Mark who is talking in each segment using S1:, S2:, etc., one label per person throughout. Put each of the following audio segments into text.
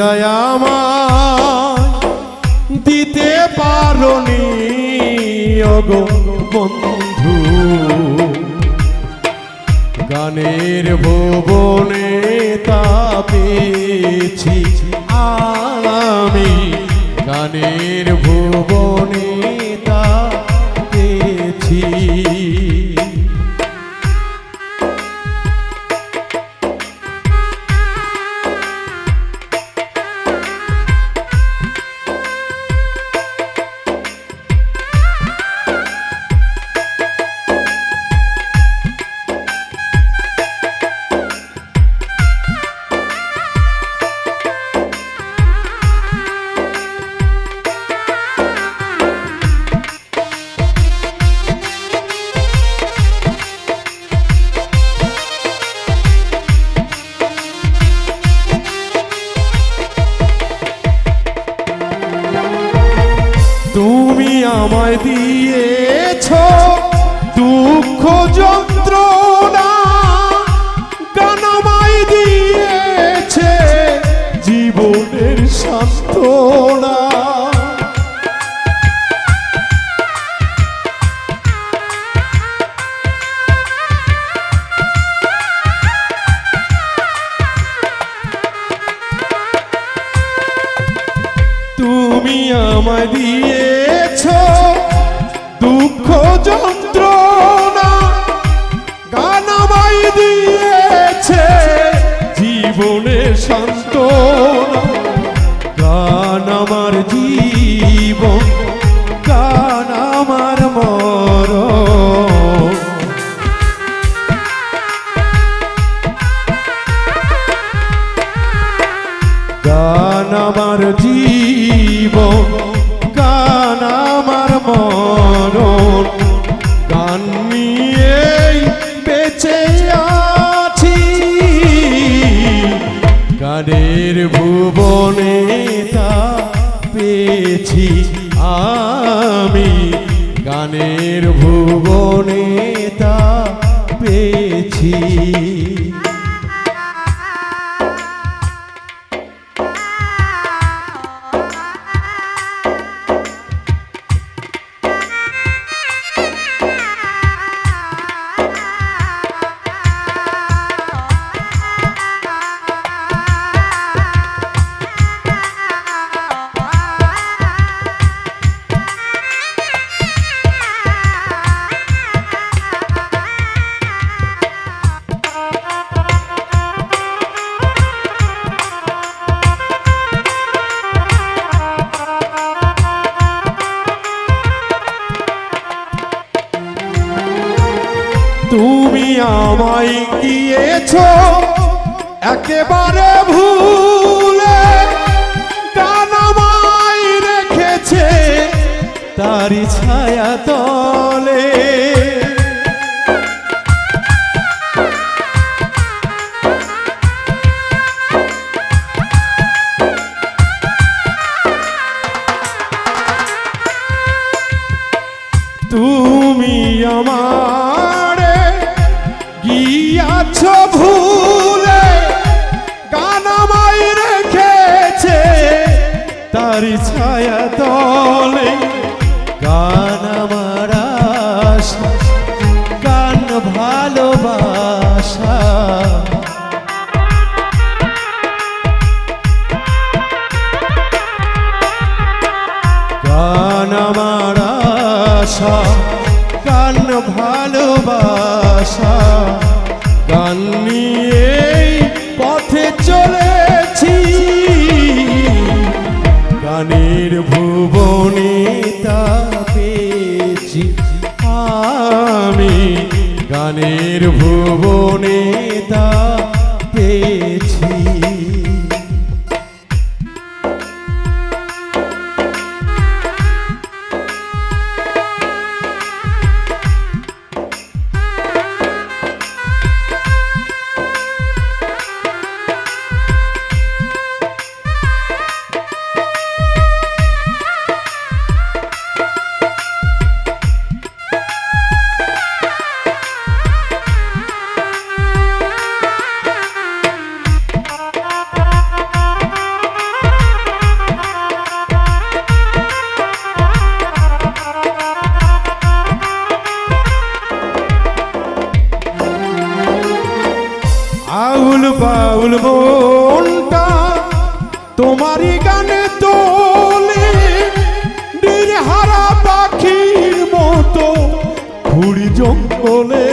S1: আমার দিতে পারি অগো বন্ধু গানের ভুবনে তা পেয়েছি। আমি গানের ভুবনে আমায় দিয়েছ দুঃখ যন্ত্রণা গান আমায় দিয়েছে জীবনের সান্ত্বনা। তুমি আমায় দিয়েছ দুঃখ যন্ত্রণা গান আমায় দিয়েছে জীবনের সান্ত্বনা। গান আমার জীবন, গান আমার মরণ। গান আমার জীবন গানের ভুবনে তা পেয়েছি আমি। গানের ভুবনে তা পেয়েছি। আমায় গিয়েছ একেবারে ভুলে তার রেখেছে তারি ছায়া তলে ভুলে গান আমায় রেখেছে তারি ভুবনে তা বাউল মনটা তোমারই গানে তোলে। নিরহারা পাখির মতো ঘুড়ি জঙ্গলে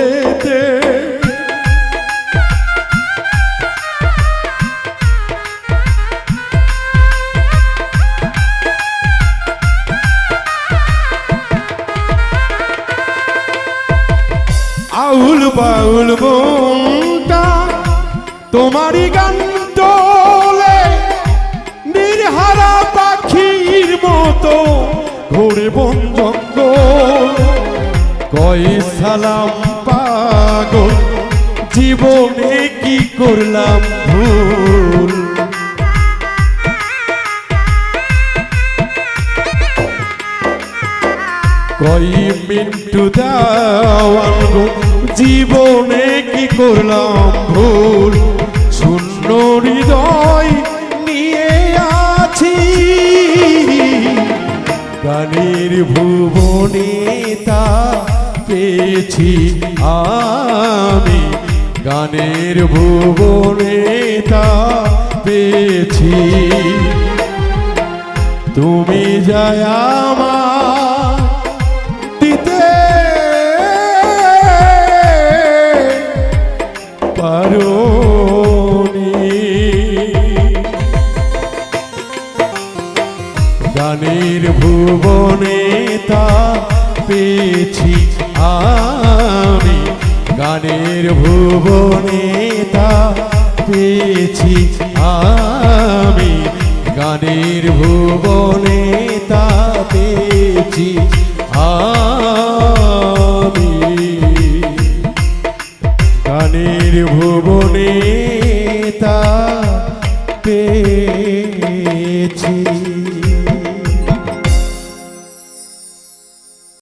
S1: আউল বাউল বোন ঘুরে বন জঙ্গল। কই সালাম পাগল, জীবনে কি করলাম ভুল? কই মিন্টু দেওয়ান জীবনে কি করলাম ভুল? গানের ভুবনে তা পেয়েছি আমি। গানের ভুবনে তা পেয়েছি। তুমি যায় আমার পেয়েছি আমি গানের ভুবনে তা পেয়েছি আমি গানের ভুবনে তা পেয়েছি আমি